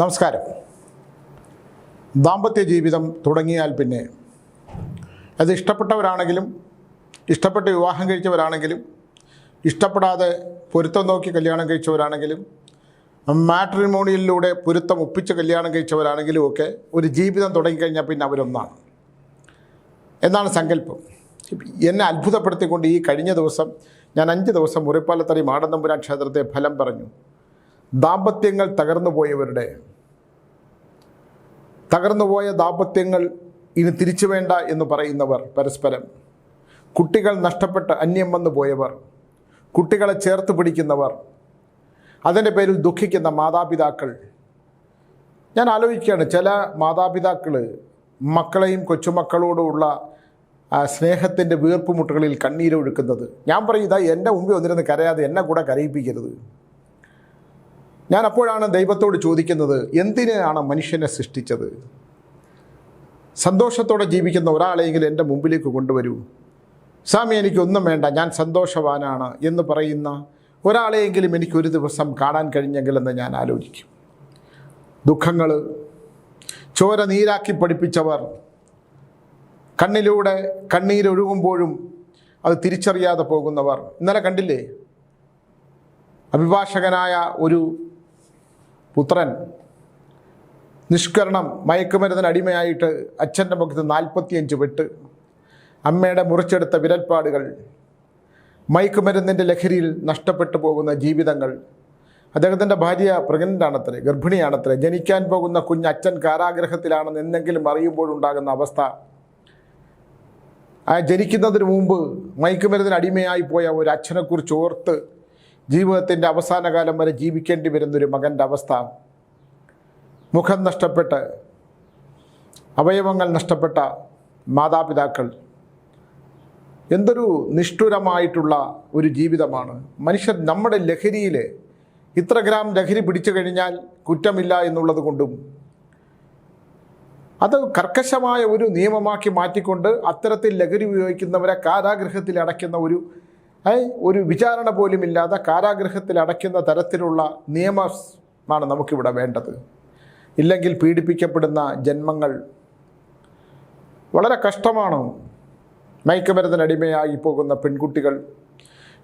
നമസ്കാരം. ദാമ്പത്യ ജീവിതം തുടങ്ങിയാൽ പിന്നെ അത് ഇഷ്ടപ്പെട്ടവരാണെങ്കിലും ഇഷ്ടപ്പെട്ട് വിവാഹം കഴിച്ചവരാണെങ്കിലും ഇഷ്ടപ്പെടാതെ പൊരുത്തം നോക്കി കല്യാണം കഴിച്ചവരാണെങ്കിലും മാട്രിമോണിയിലൂടെ പൊരുത്തം ഒപ്പിച്ച് കല്യാണം കഴിച്ചവരാണെങ്കിലും ഒക്കെ ഒരു ജീവിതം തുടങ്ങിക്കഴിഞ്ഞാൽ പിന്നെ അവരൊന്നാണ്. എന്നാണ് സങ്കല്പം. എന്നെ അത്ഭുതപ്പെടുത്തിക്കൊണ്ട് ഈ കഴിഞ്ഞ ദിവസം ഞാൻ അഞ്ച് ദിവസം മുറിപ്പാലത്തടി മാടന്തമ്പുരാൻ ക്ഷേത്രത്തെ ഫലം പറഞ്ഞു. ദാമ്പത്യങ്ങൾ തകർന്നു പോയവരുടെ തകർന്നുപോയ ദാമ്പത്യങ്ങൾ ഇനി തിരിച്ചു വേണ്ട എന്ന് പറയുന്നവർ പരസ്പരം. കുട്ടികൾ നഷ്ടപ്പെട്ട് അന്യം വന്നു പോയവർ കുട്ടികളെ ചേർത്ത് പിടിക്കുന്നവർ അതിന്റെ പേരിൽ ദുഃഖിക്കുന്ന മാതാപിതാക്കൾ. ഞാൻ ആലോചിക്കുകയാണ് ചില മാതാപിതാക്കൾ മക്കളെയും കൊച്ചുമക്കളോടുള്ള സ്നേഹത്തിന്റെ വീർപ്പുമുട്ടുകളിൽ കണ്ണീരൊഴുക്കുന്നത്. ഞാൻ പറയും ഇതാ എന്റെ മുമ്പിൽ വന്നിരുന്ന് കരയാതെ എന്നെ കൂടെ കരയിപ്പിക്കരുത്. ഞാൻ അപ്പോഴാണ് ദൈവത്തോട് ചോദിക്കുന്നത് എന്തിനാണ് മനുഷ്യനെ സൃഷ്ടിച്ചത്? സന്തോഷത്തോടെ ജീവിക്കുന്ന ഒരാളെയെങ്കിലും എന്റെ മുമ്പിലേക്ക് കൊണ്ടുവരൂ. സ്വാമി എനിക്കൊന്നും വേണ്ട ഞാൻ സന്തോഷവാനാണ് എന്ന് പറയുന്ന ഒരാളെയെങ്കിലും എനിക്ക് ഒരു ദിവസം കാണാൻ കഴിഞ്ഞെങ്കിലെന്ന് ഞാൻ ആലോചിക്കും. ദുഃഖങ്ങൾ ചോര നീരാക്കി പഠിപ്പിച്ചവർ കണ്ണിലൂടെ കണ്ണീരൊഴുകുമ്പോഴും അത് തിരിച്ചറിയാതെ പോകുന്നവർ. ഇന്നലെ കണ്ടില്ലേ? അഭിഭാഷകനായ ഒരു പുത്രൻ. നിഷ്കരണം മയക്കുമരുന്നിന് അടിമയായിട്ട് അച്ഛന്റെ മുഖത്ത് നാൽപ്പത്തിയഞ്ച് വെട്ട്. അമ്മയുടെ മുറിച്ചെടുത്ത വിരൽപ്പാടുകൾ. മയക്കുമരുന്നിന്റെ ലഹരിയിൽ നഷ്ടപ്പെട്ടു പോകുന്ന ജീവിതങ്ങൾ. അദ്ദേഹത്തിന്റെ ഭാര്യ പ്രഗ്നന്റാണത്രേ ഗർഭിണിയാണത്രേ. ജനിക്കാൻ പോകുന്ന കുഞ്ഞ് അച്ഛൻ കാരാഗ്രഹത്തിലാണെന്ന് എന്തെങ്കിലും അറിയുമ്പോഴുണ്ടാകുന്ന അവസ്ഥ. ആ ജനിക്കുന്നതിന് മുമ്പ് മയക്കുമരുന്നിന് അടിമയായി പോയ ഒരു അച്ഛനെക്കുറിച്ച് ഓർത്ത് ജീവിതത്തിന്റെ അവസാന കാലം വരെ ജീവിക്കേണ്ടി വരുന്നൊരു മകന്റെ അവസ്ഥ. മുഖം നഷ്ടപ്പെട്ട് അവയവങ്ങൾ നഷ്ടപ്പെട്ട മാതാപിതാക്കൾ. എന്തൊരു നിഷ്ഠുരമായിട്ടുള്ള ഒരു ജീവിതമാണ്. മനുഷ്യർ നമ്മുടെ ലഹരിയിൽ ഇത്ര ഗ്രാം ലഹരി പിടിച്ചു കഴിഞ്ഞാൽ കുറ്റമില്ല എന്നുള്ളത് കൊണ്ടും അത് കർക്കശമായ ഒരു നിയമമാക്കി മാറ്റിക്കൊണ്ട് അത്തരത്തിൽ ലഹരി ഉപയോഗിക്കുന്നവരെ കാരാഗ്രഹത്തിൽ അടയ്ക്കുന്ന ഒരു ഒരു വിചാരണ പോലുമില്ലാതെ കാരാഗ്രഹത്തിൽ അടയ്ക്കുന്ന തരത്തിലുള്ള നിയമമാണ് നമുക്കിവിടെ വേണ്ടത്. ഇല്ലെങ്കിൽ പീഡിപ്പിക്കപ്പെടുന്ന ജന്മങ്ങൾ വളരെ കഷ്ടമാണ്. മയക്കുമരുന്നിനടിമയായി പോകുന്ന പെൺകുട്ടികൾ.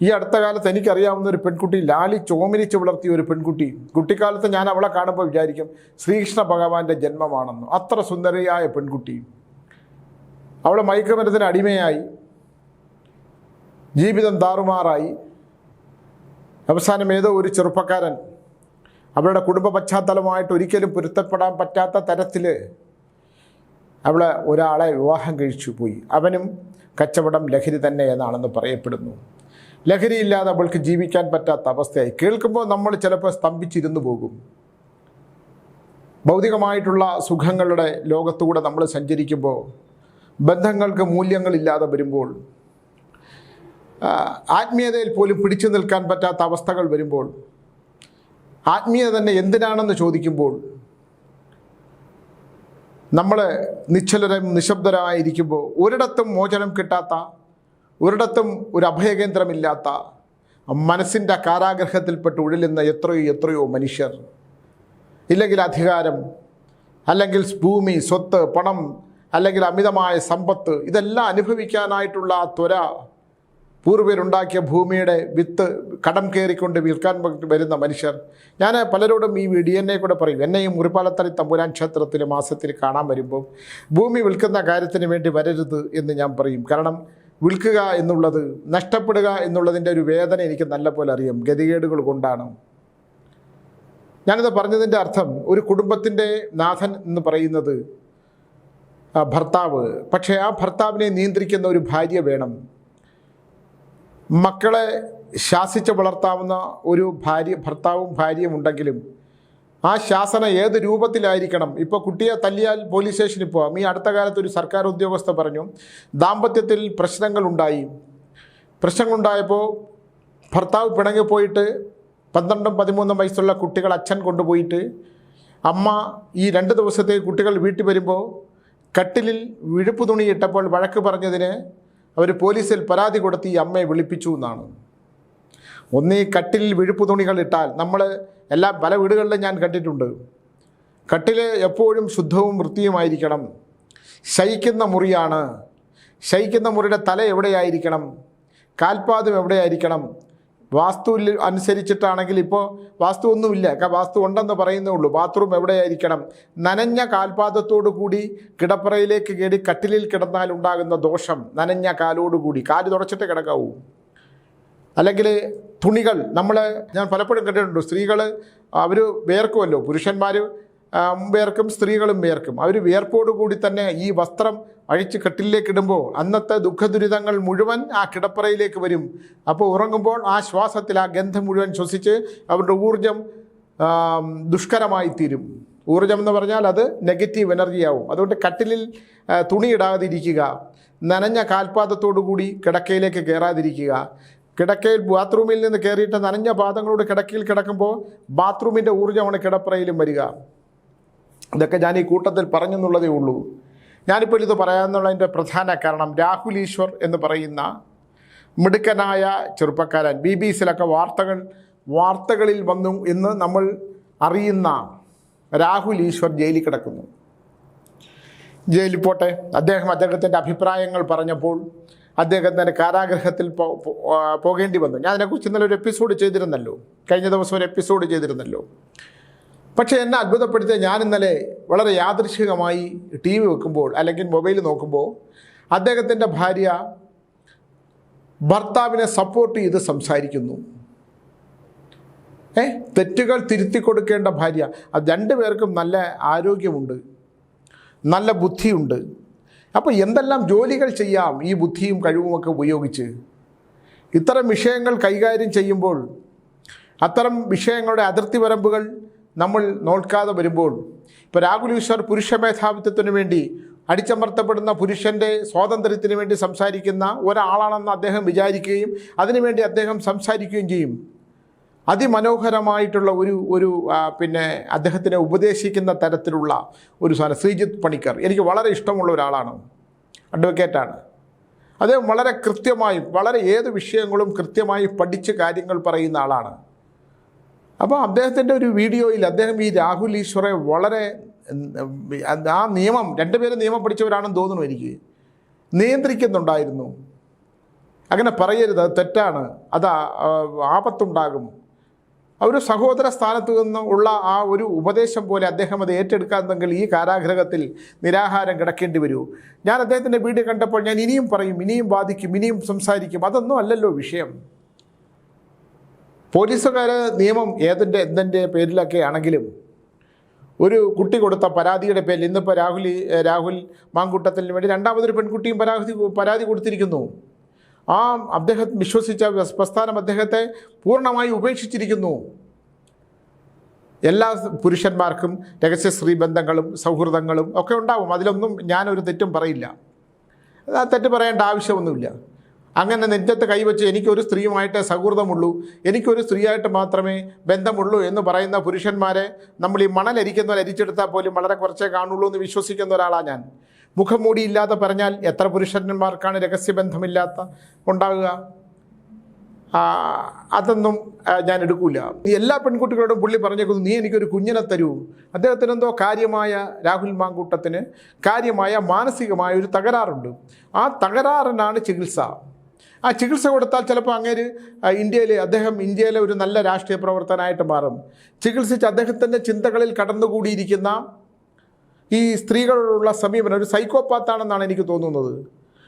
ഈ അടുത്ത കാലത്ത് എനിക്കറിയാവുന്ന ഒരു പെൺകുട്ടി ലാലി ചോമിരിച്ച് വളർത്തിയ ഒരു പെൺകുട്ടി. കുട്ടിക്കാലത്ത് ഞാൻ അവളെ കാണുമ്പോൾ വിചാരിക്കും ശ്രീകൃഷ്ണ ഭഗവാന്റെ ജന്മമാണെന്ന്. അത്ര സുന്ദരിയായ പെൺകുട്ടി. അവളെ മയക്കുമരുന്നിന് അടിമയായി. ജീവിതം താറുമാറായി അവസാനം ഏതോ ഒരു ചെറുപ്പക്കാരൻ അവളുടെ കുടുംബ പശ്ചാത്തലമായിട്ട് ഒരിക്കലും പൊരുത്തപ്പെടാൻ പറ്റാത്ത തരത്തിൽ അവളെ ഒരാളെ വിവാഹം കഴിച്ചു പോയി. അവനും കച്ചവടം ലഹരി തന്നെ എന്നാണെന്ന് പറയപ്പെടുന്നു. ലഹരിയില്ലാതെ അവൾക്ക് ജീവിക്കാൻ പറ്റാത്ത അവസ്ഥയായി. കേൾക്കുമ്പോൾ നമ്മൾ ചിലപ്പോൾ സ്തംഭിച്ചിരുന്നു പോകും. ഭൗതികമായിട്ടുള്ള സുഖങ്ങളുടെ ലോകത്തുകൂടെ നമ്മൾ സഞ്ചരിക്കുമ്പോൾ ബന്ധങ്ങൾക്ക് മൂല്യങ്ങളില്ലാതെ വരുമ്പോൾ ആത്മീയതയിൽ പോലും പിടിച്ചു നിൽക്കാൻ പറ്റാത്ത അവസ്ഥകൾ വരുമ്പോൾ ആത്മീയത തന്നെ എന്തിനാണെന്ന് ചോദിക്കുമ്പോൾ നമ്മൾ നിശ്ചലരും നിശബ്ദരായിരിക്കുമ്പോൾ ഒരിടത്തും മോചനം കിട്ടാത്ത ഒരിടത്തും ഒരു അഭയകേന്ദ്രമില്ലാത്ത മനസ്സിന്റെ കാരാഗ്രഹത്തിൽപ്പെട്ട് ഉഴലുന്ന എത്രയോ എത്രയോ മനുഷ്യർ. ഇല്ലെങ്കിൽ അധികാരം അല്ലെങ്കിൽ ഭൂമി സ്വത്ത് പണം അല്ലെങ്കിൽ അമിതമായ സമ്പത്ത് ഇതെല്ലാം അനുഭവിക്കാനായിട്ടുള്ള ആ ത്വര പൂർവരുണ്ടാക്കിയ ഭൂമിയുടെ വിത്ത് കടം കയറിക്കൊണ്ട് വിൽക്കാൻ വരുന്ന മനുഷ്യർ. ഞാൻ പലരോടും ഈ ഡി എൻ എ കൂടെ പറയും. എന്നെയും മുറിപ്പാലത്തറി തമ്പുരാൻ ക്ഷേത്രത്തിൽ മാസത്തിൽ കാണാൻ വരുമ്പോൾ ഭൂമി വിൽക്കുന്ന കാര്യത്തിന് വേണ്ടി വരരുത് എന്ന് ഞാൻ പറയും. കാരണം വിൽക്കുക എന്നുള്ളത് നഷ്ടപ്പെടുക എന്നുള്ളതിന്റെ ഒരു വേദന എനിക്ക് നല്ലപോലെ അറിയാം. ഗതികേടുകൾ കൊണ്ടാണ്. ഞാനിത് പറഞ്ഞതിന്റെ അർത്ഥം ഒരു കുടുംബത്തിന്റെ നാഥൻ എന്ന് പറയുന്നത് ഭർത്താവ്. പക്ഷേ ആ ഭർത്താവിനെ നിയന്ത്രിക്കുന്ന ഒരു ഭാര്യ വേണം. മക്കളെ ശാസിച്ച് വളർത്താവുന്ന ഒരു ഭാര്യ ഭർത്താവും ഭാര്യയും ഉണ്ടെങ്കിലും ആ ശാസന ഏത് രൂപത്തിലായിരിക്കണം? ഇപ്പോൾ കുട്ടിയെ തല്ലിയാൽ പോലീസ് സ്റ്റേഷനിൽ പോകാം ഈ അടുത്ത കാലത്ത് ഒരു സർക്കാർ ഉദ്യോഗസ്ഥ പറഞ്ഞു ദാമ്പത്യത്തിൽ പ്രശ്നങ്ങളുണ്ടായി. പ്രശ്നങ്ങളുണ്ടായപ്പോൾ ഭർത്താവ് പിണങ്ങിപ്പോയിട്ട് പന്ത്രണ്ടും പതിമൂന്നും വയസ്സുള്ള കുട്ടികൾ അച്ഛൻ കൊണ്ടുപോയിട്ട് അമ്മ ഈ രണ്ട് ദിവസത്തെ കുട്ടികൾ വീട്ടിൽ വരുമ്പോൾ കട്ടിലിൽ വിഴുപ്പ് തുണിയിട്ടപ്പോൾ വഴക്ക് പറഞ്ഞതിന് അവർ പോലീസിൽ പരാതി കൊടുത്ത് ഈ അമ്മയെ വിളിപ്പിച്ചു എന്നാണ്. ഒന്ന് ഈ കട്ടിലിൽ വിഴുപ്പ് തുണികൾ ഇട്ടാൽ നമ്മൾ എല്ലാ പല വീടുകളിലും ഞാൻ കണ്ടിട്ടുണ്ട്. കട്ടിൽ എപ്പോഴും ശുദ്ധവും വൃത്തിയുമായിരിക്കണം. ശയിക്കുന്ന മുറിയാണ്. ശയിക്കുന്ന മുറിയുടെ തല എവിടെയായിരിക്കണം? കാൽപാദം എവിടെയായിരിക്കണം? വാസ്തുവിൽ അനുസരിച്ചിട്ടാണെങ്കിൽ ഇപ്പോൾ വാസ്തു ഒന്നുമില്ല വാസ്തു ഉണ്ടെന്ന് പറയുന്നേ ഉള്ളൂ. ബാത്റൂം എവിടെയായിരിക്കണം? നനഞ്ഞ കാൽപാദത്തോടു കൂടി കിടപ്പറയിലേക്ക് കയറി കട്ടിലിൽ കിടന്നാൽ ഉണ്ടാകുന്ന ദോഷം. നനഞ്ഞ കാലോടുകൂടി കാൽ തുടച്ചിട്ട് കിടക്കാവൂ. അല്ലെങ്കിൽ തുണികൾ. നമ്മൾ ഞാൻ പലപ്പോഴും കണ്ടിട്ടുണ്ട്. സ്ത്രീകൾ അവർ വേർക്കുമല്ലോ പുരുഷന്മാർ വിയർക്കും സ്ത്രീകളും പേർക്കും അവർ കൂടി തന്നെ ഈ വസ്ത്രം അഴിച്ച് കെട്ടിലേക്ക് ഇടുമ്പോൾ അന്നത്തെ ദുഃഖദുരിതങ്ങൾ മുഴുവൻ ആ കിടപ്പറയിലേക്ക് വരും. അപ്പോൾ ഉറങ്ങുമ്പോൾ ആ ശ്വാസത്തിൽ ആ ഗന്ധം മുഴുവൻ ശ്വസിച്ച് അവരുടെ ഊർജം ദുഷ്കരമായി തീരും ഊർജം എന്ന് പറഞ്ഞാൽ അത് നെഗറ്റീവ് എനർജിയാവും അതുകൊണ്ട് കട്ടിലിൽ തുണിയിടാതിരിക്കുക. നനഞ്ഞ കാൽപാദത്തോടു കൂടി കിടക്കയിലേക്ക് കയറാതിരിക്കുക കിടക്കയിൽ ബാത്റൂമിൽ നിന്ന് കയറിയിട്ട് നനഞ്ഞ പാദങ്ങളോട് കിടക്കയിൽ കിടക്കുമ്പോൾ ബാത്റൂമിന്റെ ഊർജമാണ് കിടപ്പറയിലും വരിക. ഇതൊക്കെ ഞാൻ ഈ കൂട്ടത്തിൽ പറഞ്ഞെന്നുള്ളതേ ഉള്ളൂ. ഞാനിപ്പോൾ ഇത് പറയാമെന്നുള്ളതിന്റെ പ്രധാന കാരണം രാഹുൽ ഈശ്വർ എന്ന് പറയുന്ന മിടുക്കനായ ചെറുപ്പക്കാരൻ. ബി ബി സിയിലൊക്കെ വാർത്തകൾ വാർത്തകളിൽ വന്നു എന്ന് നമ്മൾ അറിയുന്ന രാഹുൽ ഈശ്വർ ജയിലിൽ കിടക്കുന്നു. ജയിലിൽ പോട്ടെ. അദ്ദേഹം അദ്ദേഹത്തിന്റെ അഭിപ്രായങ്ങൾ പറഞ്ഞപ്പോൾ അദ്ദേഹത്തിന്റെ കാരാഗ്രഹത്തിൽ പോകേണ്ടി വന്നു. ഞാൻ അതിനെക്കുറിച്ച് ഇന്നലെ ഒരു എപ്പിസോഡ് ചെയ്തിരുന്നല്ലോ. കഴിഞ്ഞ ദിവസം ഒരു എപ്പിസോഡ് ചെയ്തിരുന്നല്ലോ. പക്ഷേ എന്നെ അത്ഭുതപ്പെടുത്തിയ ഞാൻ ഇന്നലെ വളരെ യാദൃശികമായി ടി വി വെക്കുമ്പോൾ അല്ലെങ്കിൽ മൊബൈൽ നോക്കുമ്പോൾ അദ്ദേഹത്തിന്റെ ഭാര്യ ഭർത്താവിനെ സപ്പോർട്ട് ചെയ്ത് സംസാരിക്കുന്നു. ഏ? തെറ്റുകൾ തിരുത്തി കൊടുക്കേണ്ട ഭാര്യ. അത് രണ്ടുപേർക്കും നല്ല ആരോഗ്യമുണ്ട്. നല്ല ബുദ്ധിയുണ്ട്. അപ്പോൾ എന്തെല്ലാം ജോലികൾ ചെയ്യാം ഈ ബുദ്ധിയും കഴിവുമൊക്കെ ഉപയോഗിച്ച്? ഇത്തരം വിഷയങ്ങൾ കൈകാര്യം ചെയ്യുമ്പോൾ അത്തരം വിഷയങ്ങളുടെ അതിർത്തി വരമ്പുകൾ നമ്മൾ നോക്കാതെ വരുമ്പോൾ ഇപ്പോൾ രാഹുൽ ഈശ്വർ പുരുഷ മേധാവിത്വത്തിന് വേണ്ടി അടിച്ചമർത്തപ്പെടുന്ന പുരുഷന്റെ സ്വാതന്ത്ര്യത്തിന് വേണ്ടി സംസാരിക്കുന്ന ഒരാളാണെന്ന് അദ്ദേഹം വിചാരിക്കുകയും അതിനുവേണ്ടി അദ്ദേഹം സംസാരിക്കുകയും ചെയ്യും. അതിമനോഹരമായിട്ടുള്ള ഒരു ഒരു പിന്നെ അദ്ദേഹത്തിനെ ഉപദേശിക്കുന്ന തരത്തിലുള്ള ഒരു സാധനം ശ്രീജിത്ത് പണിക്കർ. എനിക്ക് വളരെ ഇഷ്ടമുള്ള ഒരാളാണ്. അഡ്വക്കേറ്റാണ് അദ്ദേഹം വളരെ കൃത്യമായും വളരെ ഏത് വിഷയങ്ങളും കൃത്യമായി പഠിച്ച് കാര്യങ്ങൾ പറയുന്ന ആളാണ്. അപ്പോൾ അദ്ദേഹത്തിന്റെ ഒരു വീഡിയോയിൽ അദ്ദേഹം ഈ രാഹുൽ ഈശ്വറെ വളരെ ആ നിയമം രണ്ടുപേരും നിയമം പഠിച്ചവരാണെന്ന് തോന്നുന്നു എനിക്ക്. നിയന്ത്രിക്കുന്നുണ്ടായിരുന്നു. അങ്ങനെ പറയരുത് അത് തെറ്റാണ്. അത് ആപത്തുണ്ടാകും. ഒരു സഹോദര സ്ഥാനത്ത് നിന്ന് ഉള്ള ആ ഒരു ഉപദേശം പോലെ അദ്ദേഹം അത് ഏറ്റെടുക്കാന്നെങ്കിൽ ഈ കാരാഗ്രഹത്തിൽ നിരാഹാരം കിടക്കേണ്ടി വരൂ. ഞാൻ അദ്ദേഹത്തിന്റെ വീഡിയോ കണ്ടപ്പോൾ ഞാൻ ഇനിയും പറയും ഇനിയും വാദിക്കും ഇനിയും സംസാരിക്കും. അതൊന്നും അല്ലല്ലോ വിഷയം. പോലീസുകാർ നിയമം ഏതിന്റെ എന്തിന്റെ പേരിലൊക്കെ ആണെങ്കിലും ഒരു കുട്ടി കൊടുത്ത പരാതിയുടെ പേരിൽ ഇന്നിപ്പോൾ രാഹുൽ രാഹുൽ മാങ്കൂട്ടത്തിന് വേണ്ടി രണ്ടാമതൊരു പെൺകുട്ടിയും പരാതി പരാതി കൊടുത്തിരിക്കുന്നു. ആ അദ്ദേഹം വിശ്വസിച്ച പ്രസ്ഥാനം അദ്ദേഹത്തെ പൂർണമായി ഉപേക്ഷിച്ചിരിക്കുന്നു. എല്ലാ പുരുഷന്മാർക്കും രഹസ്യശ്രീ ബന്ധങ്ങളും സൗഹൃദങ്ങളും ഒക്കെ ഉണ്ടാവും. അതിലൊന്നും ഞാനൊരു തെറ്റും പറയില്ല. തെറ്റ് പറയേണ്ട ആവശ്യമൊന്നുമില്ല. അങ്ങനെ നെഞ്ചത്ത് കൈവച്ച് എനിക്കൊരു സ്ത്രീയുമായിട്ട് സൗഹൃദമുള്ളൂ. എനിക്കൊരു സ്ത്രീയായിട്ട് മാത്രമേ ബന്ധമുള്ളൂ എന്ന് പറയുന്ന പുരുഷന്മാരെ നമ്മൾ ഈ മണലരിക്കുന്നവർ അരിച്ചെടുത്താൽ പോലും വളരെ കുറച്ചേ കാണുള്ളൂ എന്ന് വിശ്വസിക്കുന്ന ഒരാളാണ് ഞാൻ. മുഖംമൂടിയില്ലാതെ പറഞ്ഞാൽ എത്ര പുരുഷന്മാർക്കാണ് രഹസ്യബന്ധമില്ലാത്ത ഉണ്ടാകുക അതൊന്നും ഞാൻ എടുക്കൂല. ഈ എല്ലാ പെൺകുട്ടികളോടും പുള്ളി പറഞ്ഞേക്കുന്നു നീ എനിക്കൊരു കുഞ്ഞിനെ തരൂ. അദ്ദേഹത്തിന് എന്തോ കാര്യമായ രാഹുൽ മാങ്കൂട്ടത്തിന് കാര്യമായ മാനസികമായ ഒരു തകരാറുണ്ട്. ആ തകരാറിനാണ് ചികിത്സ. ആ ചികിത്സ കൊടുത്താൽ ചിലപ്പോൾ അങ്ങേര് ഇന്ത്യയിലെ അദ്ദേഹം ഇന്ത്യയിലെ ഒരു നല്ല രാഷ്ട്രീയ പ്രവർത്തനമായിട്ട് മാറും. ചികിത്സിച്ച് അദ്ദേഹത്തിന്റെ ചിന്തകളിൽ കടന്നുകൂടിയിരിക്കുന്ന ഈ സ്ത്രീകളോടുള്ള സമീപനം ഒരു സൈക്കോപാത്താണെന്നാണ് എനിക്ക് തോന്നുന്നത്.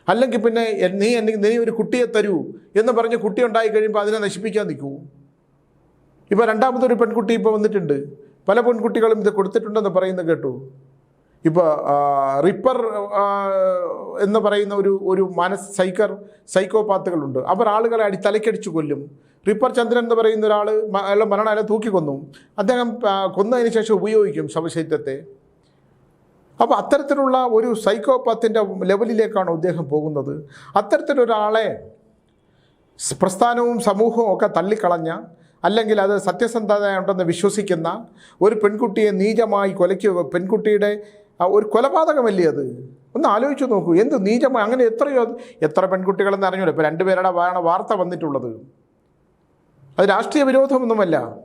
അല്ലെങ്കിൽ പിന്നെ നീ എനിക്ക് നീ ഒരു കുട്ടിയെ തരൂ എന്ന് പറഞ്ഞ് കുട്ടി ഉണ്ടായി കഴിയുമ്പോൾ അതിനെ നശിപ്പിക്കാൻ നിൽക്കൂ. ഇപ്പോൾ രണ്ടാമതൊരു പെൺകുട്ടി ഇപ്പോൾ വന്നിട്ടുണ്ട്. പല പെൺകുട്ടികളും ഇത് കൊടുത്തിട്ടുണ്ടെന്ന് പറയുന്നത് കേട്ടു. ഇപ്പോൾ റിപ്പർ എന്ന് പറയുന്ന ഒരു ഒരു മനസ് സൈക്കർ സൈക്കോപാത്തുകളുണ്ട്. അവർ ആളുകളെ അടി തലയ്ക്കടിച്ചു കൊല്ലും. റിപ്പർ ചന്ദ്രൻ എന്ന് പറയുന്ന ഒരാൾ അയാളെ മരണം അയാളെ തൂക്കിക്കൊന്നു. അദ്ദേഹം കൊന്നതിന് ശേഷം ഉപയോഗിക്കും ശവശരീരത്തെ. അപ്പോൾ അത്തരത്തിലുള്ള ഒരു സൈക്കോപാത്തിന്റെ ലെവലിലേക്കാണ് അദ്ദേഹം പോകുന്നത്. അത്തരത്തിലൊരാളെ പ്രസ്ഥാനവും സമൂഹവും ഒക്കെ തള്ളിക്കളഞ്ഞ അല്ലെങ്കിൽ അത് സത്യസന്ധത ഉണ്ടെന്ന് വിശ്വസിക്കുന്ന ഒരു പെൺകുട്ടിയെ നീചമായി കൊലയ്ക്കുക പെൺകുട്ടിയുടെ ആ, ഒരു കൊലപാതകമല്ലേ അത്? ഒന്ന് ആലോചിച്ച് നോക്കൂ. എന്ത് നീചമ അങ്ങനെ എത്രയോ എത്ര പെൺകുട്ടികളെന്ന് അറിഞ്ഞൂടെ? ഇപ്പോൾ രണ്ടുപേരുടെ ആണ് വാർത്ത വന്നിട്ടുള്ളത്. അത് രാഷ്ട്രീയ വിരോധമൊന്നുമല്ല.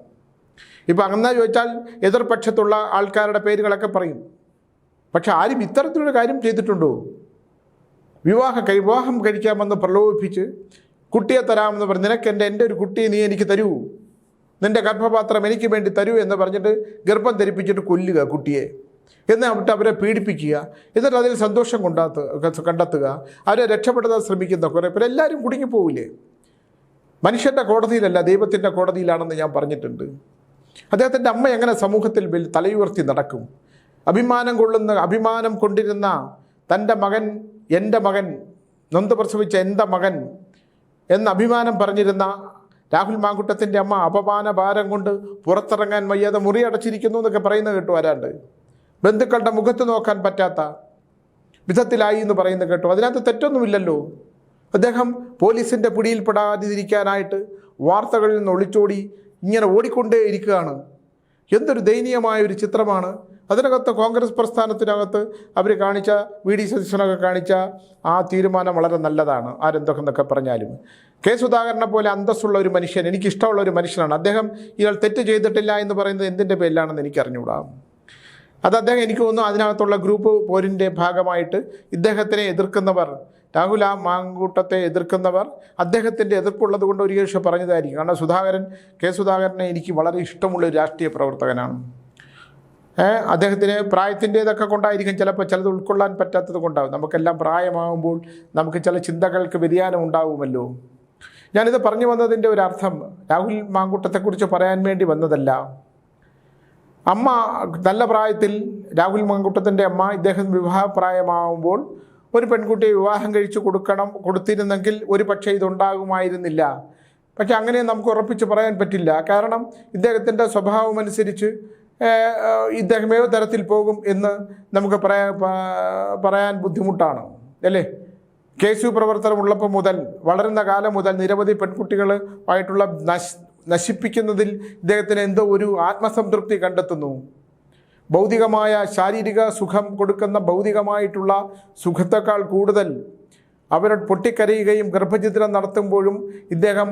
ഇപ്പം അങ്ങനെ ചോദിച്ചാൽ എതിർപക്ഷത്തുള്ള ആൾക്കാരുടെ പേരുകളൊക്കെ പറയും. പക്ഷെ ആരും ഇത്തരത്തിലൊരു കാര്യം ചെയ്തിട്ടുണ്ടോ? വിവാഹ കഴി വിവാഹം കഴിക്കാമെന്ന് പ്രലോഭിപ്പിച്ച് കുട്ടിയെ തരാമെന്ന് പറഞ്ഞ് നിനക്ക് എന്റെ എന്റെ ഒരു കുട്ടിയെ നീ എനിക്ക് തരൂ. നിന്റെ ഗർഭപാത്രം എനിക്ക് വേണ്ടി തരൂ എന്ന് പറഞ്ഞിട്ട് ഗർഭം ധരിപ്പിച്ചിട്ട് കൊല്ലുക കുട്ടിയെ. എന്നിട്ട് അവരെ പീഡിപ്പിക്കുക എന്നിട്ട് അതിൽ സന്തോഷം കൊണ്ടാത്ത കണ്ടെത്തുക അവരെ രക്ഷപ്പെടുത്താൻ ശ്രമിക്കുന്ന കുറേ പേര് എല്ലാവരും കുടുങ്ങിപ്പോവില്ലേ? മനുഷ്യന്റെ കോടതിയിലല്ല ദൈവത്തിന്റെ കോടതിയിലാണെന്ന് ഞാൻ പറഞ്ഞിട്ടുണ്ട്. അദ്ദേഹത്തിന്റെ അമ്മ എങ്ങനെ സമൂഹത്തിൽ തലയുയർത്തി നടക്കും? അഭിമാനം കൊള്ളുന്ന അഭിമാനം കൊണ്ടിരുന്ന തന്റെ മകൻ എന്റെ മകൻ നൊന്ത് പ്രസവിച്ച എന്റെ മകൻ എന്ന് അഭിമാനം പറഞ്ഞിരുന്ന രാഹുൽ മാങ്കുട്ടത്തിന്റെ അമ്മ അപമാന ഭാരം കൊണ്ട് പുറത്തിറങ്ങാൻ വയ്യാതെ മുറി അടച്ചിരിക്കുന്നു എന്നൊക്കെ പറയുന്നത് കേട്ടു ആരാണ്ട്? ബന്ധുക്കളുടെ മുഖത്ത് നോക്കാൻ പറ്റാത്ത വിധത്തിലായി എന്ന് പറയുന്നത് കേട്ടു. അതിനകത്ത് തെറ്റൊന്നുമില്ലല്ലോ. അദ്ദേഹം പോലീസിന്റെ പിടിയിൽപ്പെടാതിരിക്കാനായിട്ട് വാർത്തകളിൽ നിന്ന് ഒളിച്ചോടി ഇങ്ങനെ ഓടിക്കൊണ്ടേ ഇരിക്കുകയാണ്. എന്തൊരു ദയനീയമായ ഒരു ചിത്രമാണ്. അതിനകത്ത് കോൺഗ്രസ് പ്രസ്ഥാനത്തിനകത്ത് അവർ കാണിച്ച വി ഡി സതീശനൊക്കെ കാണിച്ച ആ തീരുമാനം വളരെ നല്ലതാണ്. ആരെന്തൊക്കെ എന്നൊക്കെ പറഞ്ഞാലും. കെ സുധാകരനെ പോലെ അന്തസ്സുള്ള ഒരു മനുഷ്യൻ എനിക്കിഷ്ടമുള്ള ഒരു മനുഷ്യനാണ്. അദ്ദേഹം ഇയാൾ തെറ്റ് ചെയ്തിട്ടില്ല എന്ന് പറയുന്നത് എന്തിന്റെ പേരിലാണെന്ന് എനിക്ക് അറിഞ്ഞുകൂടാ അത് അദ്ദേഹം എനിക്ക് തോന്നുന്നു അതിനകത്തുള്ള ഗ്രൂപ്പ് പോരിന്റെ ഭാഗമായിട്ട് ഇദ്ദേഹത്തിനെ എതിർക്കുന്നവർ രാഹുൽ ആ മാങ്കൂട്ടത്തെ എതിർക്കുന്നവർ അദ്ദേഹത്തിന്റെ എതിർപ്പുള്ളത് കൊണ്ട് ഒരു പക്ഷേ പറഞ്ഞതായിരിക്കും. കാരണം സുധാകരൻ കെ സുധാകരനെ എനിക്ക് വളരെ ഇഷ്ടമുള്ള ഒരു രാഷ്ട്രീയ പ്രവർത്തകനാണ്. അദ്ദേഹത്തിന് പ്രായത്തിന്റേതൊക്കെ കൊണ്ടായിരിക്കും ചിലപ്പോൾ ചിലത് ഉൾക്കൊള്ളാൻ പറ്റാത്തത് കൊണ്ടാവും. നമുക്കെല്ലാം പ്രായമാകുമ്പോൾ നമുക്ക് ചില ചിന്തകൾക്ക് വ്യതിയാനം ഉണ്ടാവുമല്ലോ. ഞാനിത് പറഞ്ഞു വന്നതിന്റെ ഒരു അർത്ഥം രാഹുൽ മാങ്കൂട്ടത്തെക്കുറിച്ച് പറയാൻ വേണ്ടി വന്നതല്ല. അമ്മ നല്ല പ്രായത്തിൽ രാഹുൽ മങ്കുട്ടത്തിന്റെ അമ്മ ഇദ്ദേഹം വിവാഹപ്രായമാവുമ്പോൾ ഒരു പെൺകുട്ടിയെ വിവാഹം കഴിച്ചു കൊടുക്കണം കൊടുത്തിരുന്നെങ്കിൽ ഒരു പക്ഷേ ഇതുണ്ടാകുമായിരുന്നില്ല. പക്ഷെ അങ്ങനെ നമുക്ക് ഉറപ്പിച്ച് പറയാൻ പറ്റില്ല. കാരണം ഇദ്ദേഹത്തിന്റെ സ്വഭാവമനുസരിച്ച് ഇദ്ദേഹം ഏത് തരത്തിൽ പോകും എന്ന് നമുക്ക് പറയാ പറയാൻ ബുദ്ധിമുട്ടാണ്. അല്ലേ? കെ എസ് പ്രവർത്തനം ഉള്ളപ്പോൾ മുതൽ വളരുന്ന കാലം മുതൽ നിരവധി പെൺകുട്ടികളുമായിട്ടുള്ള നശ് നശിപ്പിക്കുന്നതിൽ ഇദ്ദേഹത്തിന് എന്തോ ഒരു ആത്മസംതൃപ്തി കണ്ടെത്തുന്നു. ഭൗതികമായ ശാരീരിക സുഖം കൊടുക്കുന്ന ഭൗതികമായിട്ടുള്ള സുഖത്തേക്കാൾ കൂടുതൽ അവരോട് പൊട്ടിക്കരയുകയും ഗർഭചിത്രം നടത്തുമ്പോഴും ഇദ്ദേഹം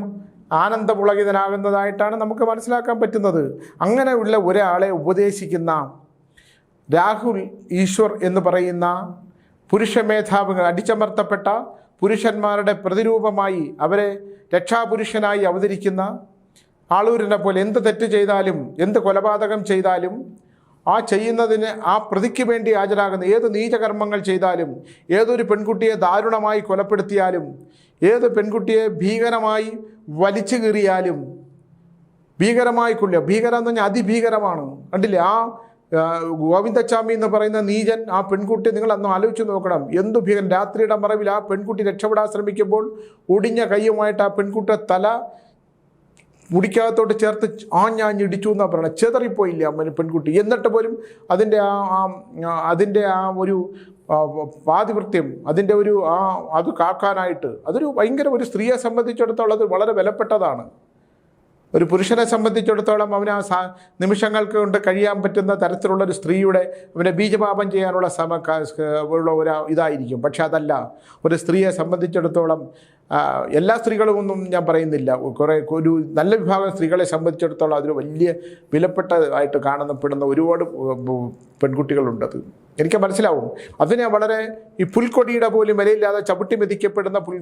ആനന്ദപുളകിതനാകുന്നതായിട്ടാണ് നമുക്ക് മനസ്സിലാക്കാൻ പറ്റുന്നത്. അങ്ങനെയുള്ള ഒരാളെ ഉപദേശിക്കുന്ന രാഹുൽ ഈശ്വർ എന്ന് പറയുന്ന പുരുഷ മേധാവികൾ അടിച്ചമർത്തപ്പെട്ട പുരുഷന്മാരുടെ പ്രതിരൂപമായി അവരെ രക്ഷാപുരുഷനായി അവതരിക്കുന്ന ആളൂരിനെ പോലെ എന്ത് തെറ്റ് ചെയ്താലും എന്ത് കൊലപാതകം ചെയ്താലും ആ ചെയ്യുന്നതിന് ആ പ്രതിക്ക് വേണ്ടി ഹാജരാകുന്ന ഏത് നീചകർമ്മങ്ങൾ ചെയ്താലും ഏതൊരു പെൺകുട്ടിയെ ദാരുണമായി കൊലപ്പെടുത്തിയാലും ഏത് പെൺകുട്ടിയെ ഭീകരമായി വലിച്ചു കീറിയാലും ഭീകരമായി കൊല്ലുക. ഭീകരം എന്ന് പറഞ്ഞാൽ അതിഭീകരമാണ്. കണ്ടില്ലേ? ആ ഗോവിന്ദച്ചാമി എന്ന് പറയുന്ന നീചൻ ആ പെൺകുട്ടി നിങ്ങൾ അന്ന് ആലോചിച്ച് നോക്കണം. എന്തു ഭീകരം രാത്രിയുടെ മറവിൽ ആ പെൺകുട്ടി രക്ഷപ്പെടാൻ ശ്രമിക്കുമ്പോൾ ഒടിഞ്ഞ കൈയുമായിട്ട് ആ പെൺകുട്ടിയുടെ തല മുടിക്കകത്തോട്ട് ചേർത്ത് ആഞ്ഞാഞ്ഞിടിച്ചു എന്നാണ് പറയുന്നത് ചെതറിപ്പോയില്ല അമ്മന് പെൺകുട്ടി? എന്നിട്ട് പോലും അതിന്റെ ആ അതിന്റെ ആ ഒരു പാതിവൃത്യം അതിന്റെ ഒരു ആ അത് കാക്കാനായിട്ട് അതൊരു ഭയങ്കര ഒരു സ്ത്രീയെ സംബന്ധിച്ചിടത്തോളം അത് വളരെ വിലപ്പെട്ടതാണ്. ഒരു പുരുഷനെ സംബന്ധിച്ചിടത്തോളം അവന് ആ സാ നിമിഷങ്ങൾക്ക് കൊണ്ട് കഴിയാൻ പറ്റുന്ന തരത്തിലുള്ള ഒരു സ്ത്രീയുടെ അവനെ ബീജപാപം ചെയ്യാനുള്ള സമ ഉള്ള ഒരു ഇതായിരിക്കും. പക്ഷെ അതല്ല ഒരു സ്ത്രീയെ സംബന്ധിച്ചിടത്തോളം എല്ലാ സ്ത്രീകളും ഒന്നും ഞാൻ പറയുന്നില്ല. കുറേ ഒരു നല്ല വിഭാഗം സ്ത്രീകളെ സംബന്ധിച്ചിടത്തോളം അതൊരു വലിയ വിലപ്പെട്ടതായിട്ട് കാണപ്പെടുന്ന ഒരുപാട് പെൺകുട്ടികളുണ്ടത് എനിക്ക് മനസ്സിലാവും. അതിനെ വളരെ ഈ പുൽക്കൊടിയുടെ പോലും വിലയില്ലാതെ ചവിട്ടി മെതിക്കപ്പെടുന്ന പുൽ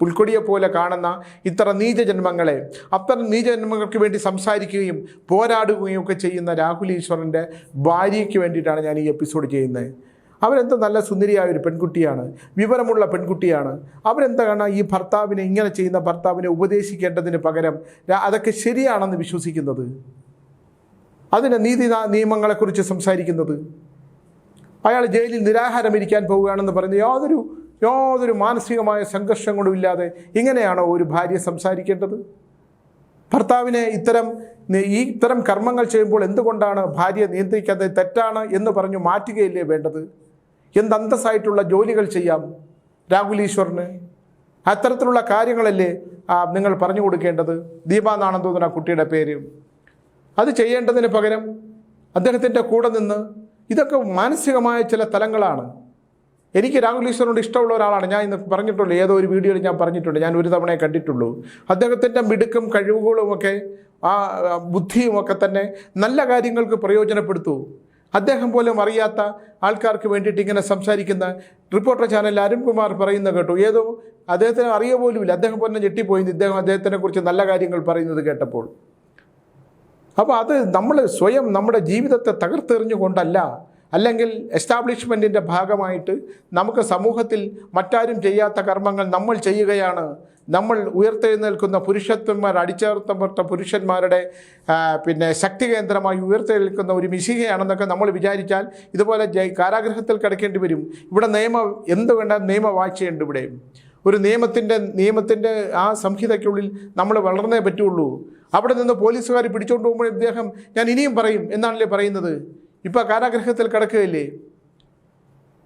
പുൽക്കൊടിയെ പോലെ കാണുന്ന ഇത്ര നീചജന്മങ്ങളെ അത്തരം നീചജന്മങ്ങൾക്ക് വേണ്ടി സംസാരിക്കുകയും പോരാടുകയും ഒക്കെ ചെയ്യുന്ന രാഹുൽ ഈശ്വറിന്റെ ഭാര്യയ്ക്ക് വേണ്ടിയിട്ടാണ് ഞാൻ ഈ എപ്പിസോഡ് ചെയ്യുന്നത്. അവരെന്ത് നല്ല സുന്ദരിയായ ഒരു പെൺകുട്ടിയാണ് വിവരമുള്ള പെൺകുട്ടിയാണ്. അവരെന്താണ് ഈ ഭർത്താവിനെ ഇങ്ങനെ ചെയ്യുന്ന ഭർത്താവിനെ ഉപദേശിക്കേണ്ടതിന് പകരം അതൊക്കെ ശരിയാണെന്ന് വിശ്വസിക്കുന്നത്? അതിന് നീതി നിയമങ്ങളെക്കുറിച്ച് സംസാരിക്കുന്നത്? അയാൾ ജയിലിൽ നിരാഹാരം ഇരിക്കാൻ പോവുകയാണെന്ന് പറഞ്ഞ് യാതൊരു യാതൊരു മാനസികമായ സംഘർഷങ്ങളും ഇല്ലാതെ ഇങ്ങനെയാണോ ഒരു ഭാര്യ സംസാരിക്കേണ്ടത്? ഭർത്താവിനെ ഇത്തരം ഈ ഇത്തരം കർമ്മങ്ങൾ ചെയ്യുമ്പോൾ എന്തുകൊണ്ടാണ് ഭാര്യ നിയന്ത്രിക്കാതെ തെറ്റാണ് എന്ന് പറഞ്ഞു മാറ്റുകയല്ലേ വേണ്ടത്? എന്ത് അന്തസ്സായിട്ടുള്ള ജോലികൾ ചെയ്യാം രാഹുൽ ഈശ്വറിന് അത്തരത്തിലുള്ള കാര്യങ്ങളല്ലേ നിങ്ങൾ പറഞ്ഞു കൊടുക്കേണ്ടത്? ദീപാനാണെന്ന് തോന്നുന്ന കുട്ടിയുടെ പേര്. അത് ചെയ്യേണ്ടതിന് പകരം അദ്ദേഹത്തിന്റെ കൂടെ നിന്ന് ഇതൊക്കെ മാനസികമായ ചില തലങ്ങളാണ്. എനിക്ക് രാഹുൽ ഈശ്വറിനോട് ഇഷ്ടമുള്ള ഒരാളാണ്. ഞാൻ ഇന്ന് പറഞ്ഞിട്ടുള്ളൂ ഏതോ ഒരു വീഡിയോയിൽ ഞാൻ പറഞ്ഞിട്ടുണ്ട്. ഞാൻ ഒരു തവണയെ കണ്ടിട്ടുള്ളൂ. അദ്ദേഹത്തിന്റെ മിടുക്കും കഴിവുകളുമൊക്കെ ആ ആ, ബുദ്ധിയുമൊക്കെ തന്നെ നല്ല കാര്യങ്ങൾക്ക് പ്രയോജനപ്പെടുത്തൂ. അദ്ദേഹം പോലും അറിയാത്ത ആൾക്കാർക്ക് വേണ്ടിയിട്ട് ഇങ്ങനെ സംസാരിക്കുന്ന റിപ്പോർട്ടർ ചാനൽ അരുൺകുമാർ പറയുന്ന കേട്ടു. ഏതോ അദ്ദേഹത്തിന് അറിയ പോലുമില്ല. അദ്ദേഹം പോലെ ഞെട്ടിപ്പോയി. ഇദ്ദേഹം അദ്ദേഹത്തിനെ കുറിച്ച് നല്ല കാര്യങ്ങൾ പറയുന്നത് കേട്ടപ്പോൾ. അപ്പോൾ അത് നമ്മൾ സ്വയം നമ്മുടെ ജീവിതത്തെ തകർത്തെറിഞ്ഞുകൊണ്ടല്ല അല്ലെങ്കിൽ എസ്റ്റാബ്ലിഷ്മെന്റിന്റെ ഭാഗമായിട്ട് നമുക്ക് സമൂഹത്തിൽ മറ്റാരും ചെയ്യാത്ത കർമ്മങ്ങൾ നമ്മൾ ചെയ്യുകയാണ്. നമ്മൾ ഉയർത്തെഴുന്നേൽക്കുന്ന പുരുഷത്വന്മാർ അടിച്ചേർത്തപ്പെട്ട പുരുഷന്മാരുടെ പിന്നെ ശക്തി കേന്ദ്രമായി ഉയർത്തെഴുന്നേൽക്കുന്ന ഒരു മിശികയാണെന്നൊക്കെ നമ്മൾ വിചാരിച്ചാൽ ഇതുപോലെ കാരാഗ്രഹത്തിൽ കിടക്കേണ്ടി വരും. ഇവിടെ നിയമം എന്ത് വേണ്ട നിയമവാഴ്ചയുണ്ട് ഇവിടെ. ഒരു നിയമത്തിന്റെ നിയമത്തിന്റെ ആ സംഹിതയ്ക്കുള്ളിൽ നമ്മൾ വളർന്നേ പറ്റുള്ളൂ. അവിടെ നിന്ന് പോലീസുകാർ പിടിച്ചുകൊണ്ട് പോകുമ്പോൾ ഇദ്ദേഹം ഞാൻ ഇനിയും പറയും എന്നാണല്ലേ പറയുന്നത്. ഇപ്പോൾ കാരാഗ്രഹത്തിൽ കിടക്കുകയില്ലേ?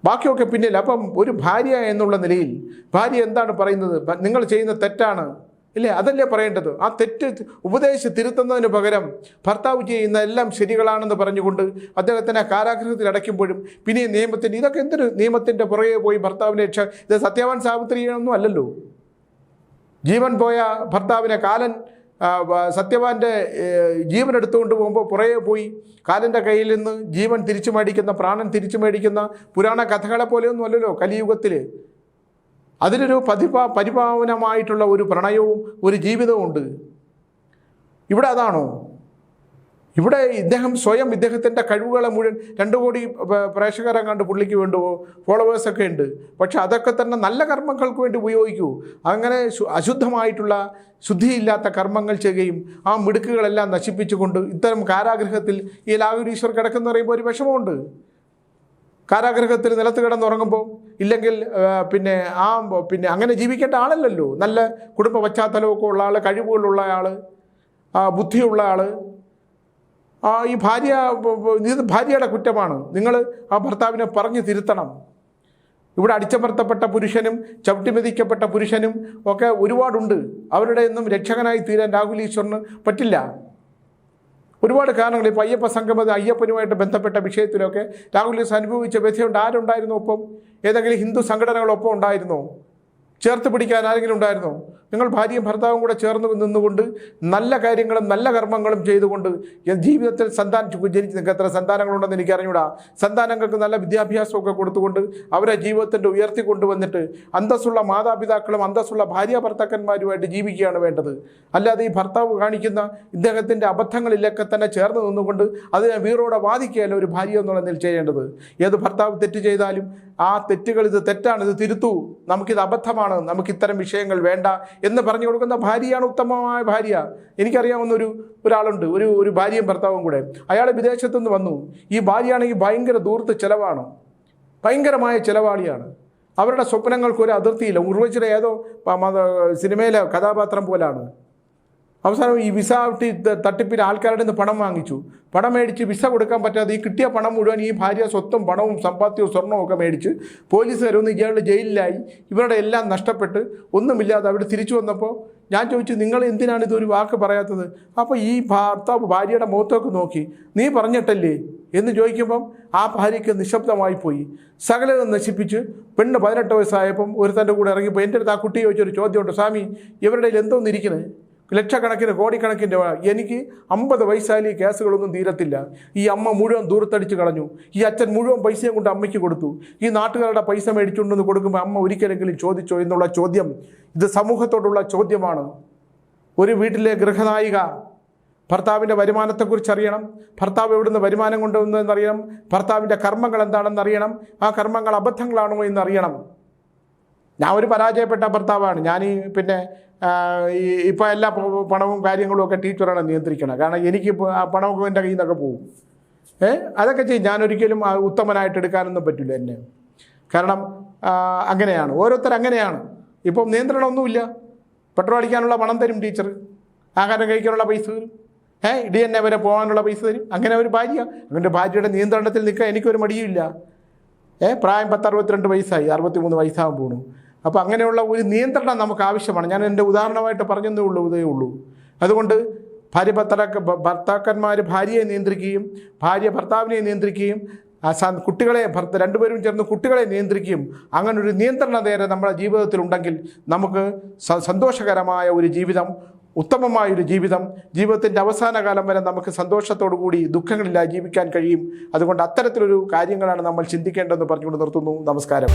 ബാക്കിയൊക്കെ പിന്നിൽ അപ്പം ഒരു ഭാര്യ എന്നുള്ള നിലയിൽ ഭാര്യ എന്താണ് പറയുന്നത്? നിങ്ങൾ ചെയ്യുന്ന തെറ്റാണ്. ഇല്ലേ? അതല്ലേ പറയേണ്ടത്? ആ തെറ്റ് ഉപദേശിച്ച് തിരുത്തുന്നതിന് പകരം ഭർത്താവ് ചെയ്യുന്ന എല്ലാം ശരികളാണെന്ന് പറഞ്ഞുകൊണ്ട് അദ്ദേഹത്തിനെ കാരാഗ്രഹത്തിൽ അടയ്ക്കുമ്പോഴും പിന്നെ നിയമത്തിന്റെ ഇതൊക്കെ എന്തൊരു നിയമത്തിന്റെ പുറകെ പോയി ഭർത്താവിനെ രക്ഷ ഇത് സത്യവാൻ സാവിത്രിയൊന്നും അല്ലല്ലോ. ജീവൻ പോയ ഭർത്താവിനെ കാലൻ സത്യവാന്റെ ജീവൻ എടുത്തുകൊണ്ട് പോകുമ്പോൾ പുറകെ പോയി കാലിന്റെ കയ്യിൽ നിന്ന് ജീവൻ തിരിച്ചു മേടിക്കുന്ന പ്രാണൻ തിരിച്ചു മേടിക്കുന്ന പുരാണ കഥകളെ പോലെയൊന്നും അല്ലല്ലോ കലിയുഗത്തിൽ അതിലൊരു പതിപാ പരിപാവനമായിട്ടുള്ള ഒരു പ്രണയവും ഒരു ജീവിതവും ഉണ്ട് ഇവിടെ അതാണോ? ഇവിടെ ഇദ്ദേഹം സ്വയം ഇദ്ദേഹത്തിന്റെ കഴിവുകളെ മുഴുവൻ രണ്ട് കോടി പ്രേക്ഷകരെ കണ്ട് പുള്ളിക്ക് വേണ്ടു ഫോളോവേഴ്സൊക്കെ ഉണ്ട്. പക്ഷെ അതൊക്കെ തന്നെ നല്ല കർമ്മങ്ങൾക്ക് വേണ്ടി ഉപയോഗിക്കൂ. അങ്ങനെ അശുദ്ധമായിട്ടുള്ള ശുദ്ധിയില്ലാത്ത കർമ്മങ്ങൾ ചെയ്യുകയും ആ മിടുക്കുകളെല്ലാം നശിപ്പിച്ചുകൊണ്ട് ഇത്തരം കാരാഗ്രഹത്തിൽ ഈ ലാഗുരീശ്വർ കിടക്കുന്ന പറയുമ്പോൾ ഒരു വിഷമമുണ്ട്. കാരാഗ്രഹത്തിൽ നിലത്ത് കിടന്നുറങ്ങുമ്പോൾ ഇല്ലെങ്കിൽ പിന്നെ ആ പിന്നെ അങ്ങനെ ജീവിക്കേണ്ട ആളല്ലല്ലോ. നല്ല കുടുംബ പശ്ചാത്തലമൊക്കെ ഉള്ള ആൾ കഴിവുകളുള്ള ആൾ ബുദ്ധിയുള്ള ആൾ ഈ ഭാര്യ ഇത് ഭാര്യയുടെ കുറ്റമാണ്. നിങ്ങൾ ആ ഭർത്താവിനെ പറഞ്ഞു തിരുത്തണം. ഇവിടെ അടിച്ചമർത്തപ്പെട്ട പുരുഷനും ചവിട്ടിമെതിക്കപ്പെട്ട പുരുഷനും ഒക്കെ ഒരുപാടുണ്ട്. അവരുടെ ഒന്നും രക്ഷകനായി തീരാൻ രാഹുൽ ഈശ്വറിന് പറ്റില്ല. ഒരുപാട് കാരണങ്ങൾ. ഇപ്പോൾ അയ്യപ്പ സംഗമത അയ്യപ്പനുമായിട്ട് ബന്ധപ്പെട്ട വിഷയത്തിലൊക്കെ രാഹുൽ അനുഭവിച്ച വ്യഥയുണ്ട്. ആരുണ്ടായിരുന്നു ഒപ്പം? ഏതെങ്കിലും ഹിന്ദു സംഘടനകളൊപ്പം ഉണ്ടായിരുന്നോ? ചേർത്ത് പിടിക്കാൻ ആരെങ്കിലും ഉണ്ടായിരുന്നോ? നിങ്ങൾ ഭാര്യയും ഭർത്താവും കൂടെ ചേർന്ന് നിന്നുകൊണ്ട് നല്ല കാര്യങ്ങളും നല്ല കർമ്മങ്ങളും ചെയ്തുകൊണ്ട് ജീവിതത്തിൽ സന്താനം ജനിച്ച് നിങ്ങൾക്ക് എത്ര സന്താനങ്ങളുണ്ടെന്ന് എനിക്ക് അറിഞ്ഞൂടാ. സന്താനങ്ങൾക്ക് നല്ല വിദ്യാഭ്യാസമൊക്കെ കൊടുത്തുകൊണ്ട് അവരെ ജീവിതത്തിന്റെ ഉയർത്തി കൊണ്ടുവന്നിട്ട് അന്തസ്സുള്ള മാതാപിതാക്കളും അന്തസ്സുള്ള ഭാര്യ ഭർത്താക്കന്മാരുമായിട്ട് ജീവിക്കുകയാണ് വേണ്ടത്. അല്ലാതെ ഈ ഭർത്താവ് കാണിക്കുന്ന ഇദ്ദേഹത്തിന്റെ അബദ്ധങ്ങളിലൊക്കെ തന്നെ ചേർന്ന് നിന്നുകൊണ്ട് അതിനെ വീറോടെ വാദിക്കുകയല്ല ഒരു ഭാര്യ എന്നുള്ള നിലയിൽ ചെയ്യേണ്ടത്. ഏത് ഭർത്താവ് തെറ്റ് ചെയ്താലും ആ തെറ്റുകൾ ഇത് തെറ്റാണ് ഇത് തിരുത്തൂ. നമുക്കിത് അബദ്ധമാണ് നമുക്ക് ഇത്തരം വിഷയങ്ങൾ വേണ്ട. എന്ന് പറഞ്ഞു കൊടുക്കുന്ന ഭാര്യയാണ് ഉത്തമമായ ഭാര്യ. എനിക്കറിയാവുന്ന ഒരു ഒരാളുണ്ട് ഒരു ഒരു ഭാര്യയും ഭർത്താവും കൂടെ. അയാൾ വിദേശത്തു നിന്ന് വന്നു. ഈ ഭാര്യയാണെങ്കിൽ ഭയങ്കര ദൂരത്ത് ചിലവാണ്. ഭയങ്കരമായ ചിലവാളിയാണ്. അവരുടെ സ്വപ്നങ്ങൾക്ക് ഒരു അതിർത്തിയില്ല. ഉർവച്ചിയുടെ ഏതോ സിനിമയിലെ കഥാപാത്രം പോലാണ്. അവസാനം ഈ വിസ തട്ടിപ്പിൽ ആൾക്കാരുടെ നിന്ന് പണം വാങ്ങിച്ചു. പണം മേടിച്ച് വിസ കൊടുക്കാൻ പറ്റാതെ ഈ കിട്ടിയ പണം മുഴുവൻ ഈ ഭാര്യ സ്വത്തും പണവും സമ്പാദ്യവും സ്വർണവും ഒക്കെ മേടിച്ച് പോലീസുകാർ ഒന്ന് ഇയാളുടെ ജയിലിലായി. ഇവരുടെ എല്ലാം നഷ്ടപ്പെട്ട് ഒന്നുമില്ലാതെ അവിടെ തിരിച്ചു വന്നപ്പോൾ ഞാൻ ചോദിച്ചു നിങ്ങൾ എന്തിനാണ് ഇതൊരു വാക്ക് പറയാത്തത്? അപ്പോൾ ഈ ഭർത്താവ് ഭാര്യയുടെ മുഖത്തൊക്കെ നോക്കി നീ പറഞ്ഞിട്ടല്ലേ? എന്ന് ചോദിക്കുമ്പം ആ ഭാര്യയ്ക്ക് നിശബ്ദമായി പോയി. സകലതും നശിപ്പിച്ച് പെണ്ണ് പതിനെട്ട് വയസ്സായപ്പം ഒരു തന്റെ കൂടെ ഇറങ്ങിപ്പോൾ എന്റെ അടുത്ത് ആ കുട്ടി ചോദിച്ചൊരു ചോദ്യമുണ്ട്. സ്വാമി ഇവരുടെ എന്തോന്നിരിക്കുന്നത് ലക്ഷക്കണക്കിന് കോടിക്കണക്കിന് രൂപ എനിക്ക് അമ്പത് വയസ്സായാലും ഈ കേസുകളൊന്നും തീരത്തില്ല. ഈ അമ്മ മുഴുവൻ ദൂരത്തടിച്ച് കളഞ്ഞു. ഈ അച്ഛൻ മുഴുവൻ പൈസയും കൊണ്ട് അമ്മയ്ക്ക് കൊടുത്തു. ഈ നാട്ടുകാരുടെ പൈസ മേടിച്ചുകൊണ്ടെന്ന് കൊടുക്കുമ്പോൾ അമ്മ ഒരിക്കലെങ്കിലും ചോദിച്ചോ എന്നുള്ള ചോദ്യം ഇത് സമൂഹത്തോടുള്ള ചോദ്യമാണ്. ഒരു വീട്ടിലെ ഗൃഹനായിക ഭർത്താവിന്റെ വരുമാനത്തെക്കുറിച്ച് അറിയണം. ഭർത്താവ് എവിടുന്ന് വരുമാനം കൊണ്ടുവന്നതെന്ന് അറിയണം ഭർത്താവിന്റെ കർമ്മങ്ങൾ എന്താണെന്ന് അറിയണം. ആ കർമ്മങ്ങൾ അബദ്ധങ്ങളാണോ എന്നറിയണം. ഞാൻ ഒരു പരാജയപ്പെട്ട ഭർത്താവാണ്. ഞാൻ ഈ പിന്നെ ഇപ്പോൾ എല്ലാ പണവും കാര്യങ്ങളും ഒക്കെ ടീച്ചറാണ് നിയന്ത്രിക്കണം. കാരണം എനിക്ക് പണമൊക്കെ എന്റെ കയ്യിൽ നിന്നൊക്കെ പോകും. ഏ? അതൊക്കെ ചെയ്യും. ഞാനൊരിക്കലും ഉത്തമനായിട്ട് എടുക്കാനൊന്നും പറ്റില്ല എന്നെ. കാരണം അങ്ങനെയാണ്. ഓരോരുത്തർ അങ്ങനെയാണ്. ഇപ്പം നിയന്ത്രണമൊന്നുമില്ല. പെട്രോൾ അടിക്കാനുള്ള പണം തരും ടീച്ചർ. ആഹാരം കഴിക്കാനുള്ള പൈസ തരും. ഏ? ഇടി തന്നെ വരെ പോകാനുള്ള പൈസ തരും. അങ്ങനെ ഒരു ഭാര്യ. അങ്ങനെ ഭാര്യയുടെ നിയന്ത്രണത്തിൽ നിൽക്കാൻ എനിക്കൊരു മടിയുമില്ല. ഏ? പ്രായം പത്ത് അറുപത്തിരണ്ട് വയസ്സായി. അറുപത്തിമൂന്ന് മൂന്ന് പോണു. അപ്പോൾ അങ്ങനെയുള്ള ഒരു നിയന്ത്രണം നമുക്ക് ആവശ്യമാണ്. ഞാൻ എന്റെ ഉദാഹരണമായിട്ട് പറഞ്ഞതേ ഉള്ളൂ ഇതേ ഉള്ളൂ. അതുകൊണ്ട് ഭാര്യ ഭർത്താക്ക ഭർത്താക്കന്മാർ ഭാര്യയെ നിയന്ത്രിക്കുകയും ഭാര്യ ഭർത്താവിനെ നിയന്ത്രിക്കുകയും കുട്ടികളെ ഭർത്ത രണ്ടുപേരും ചേർന്ന് കുട്ടികളെ നിയന്ത്രിക്കുകയും അങ്ങനൊരു നിയന്ത്രണ നേരെ നമ്മുടെ ജീവിതത്തിൽ ഉണ്ടെങ്കിൽ നമുക്ക് സന്തോഷകരമായ ഒരു ജീവിതം ഉത്തമമായൊരു ജീവിതം ജീവിതത്തിന്റെ അവസാന കാലം വരെ നമുക്ക് സന്തോഷത്തോടു കൂടി ദുഃഖങ്ങളില്ലാതെ ജീവിക്കാൻ കഴിയും. അതുകൊണ്ട് അത്തരത്തിലൊരു കാര്യങ്ങളാണ് നമ്മൾ ചിന്തിക്കേണ്ടതെന്ന് പറഞ്ഞുകൊണ്ട് നിർത്തുന്നു. നമസ്കാരം.